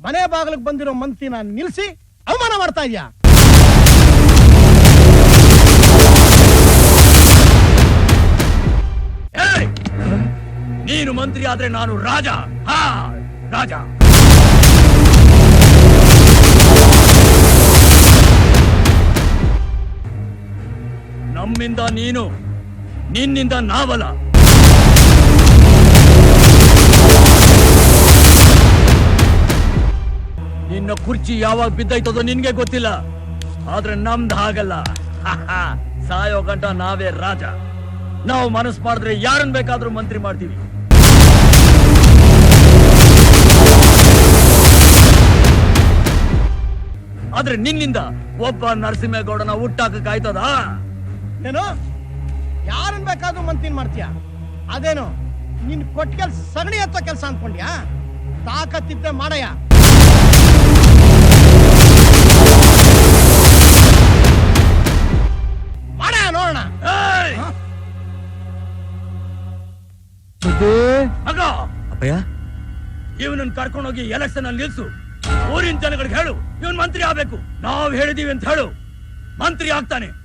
ಮನೆ ಬಾಗಿಲಿಗೆ ಬಂದಿರೋ ಮಂತ್ರಿನ ನಿಲ್ಸಿ ಅವಮಾನ ಮಾಡ್ತಾ ಇದ್ಯಾ? ಏಯ್! ನೀನು ಮಂತ್ರಿ ಆದ್ರೆ ನಾನು ರಾಜ. ಹಾ, ರಾಜ. ನಮ್ಮಿಂದ ನೀನು, ನಿನ್ನಿಂದ ನಾವಲ್ಲ. ನಿನ್ನ ಕುರ್ಚಿ ಯಾವಾಗ ಬಿದ್ದೈತದೋ ನಿನ್ಗೆ ಗೊತ್ತಿಲ್ಲ. ಆದ್ರೆ ನಮ್ದು ಹಾಗಲ್ಲ. ಸಾಯೋ ಗಂಟ ನಾವೇ ರಾಜ. ನಾವು ಮನಸ್ಸು ಮಾಡಿದ್ರೆ ಯಾರನ್ನ ಬೇಕಾದ್ರೂ ಮಂತ್ರಿ ಮಾಡ್ತೀವಿ. ಆದ್ರೆ ನಿನ್ನಿಂದ ಒಬ್ಬ ನರಸಿಂಹೇಗೌಡನ ಹುಟ್ಟಾಕಕ್ಕಾಯ್ತದ ಏನು? ಯಾರನ್ನ ಬೇಕಾದ್ರೂ ಮಂತ್ರಿ ಮಾಡ್ತೀಯ? ಅದೇನು, ನಿನ್ ಕೊಟ್ಟಿಗೆಲ್ ಸಗಣಿ ಹತ್ತೋ ಕೆಲಸ ಅನ್ಕೊಂಡ್ಯಾ? ತಾಕತ್ತಿದ್ರೆ ಮಾಡಯ್ಯ. ಅಪ್ಪಯ್ಯ? ಇವನನ್ನ ಕರ್ಕೊಂಡೋಗಿ ಎಲೆಕ್ಷನ್ ಅಲ್ಲಿ ನಿಲ್ಸು. ಊರಿನ ಜನಗಳಿಗೆ ಹೇಳು ಇವನ್ ಮಂತ್ರಿ ಆಗ್ಬೇಕು. ನಾವ್ ಹೇಳಿದೀವಿ ಅಂತ ಹೇಳು. ಮಂತ್ರಿ ಆಗ್ತಾನೆ.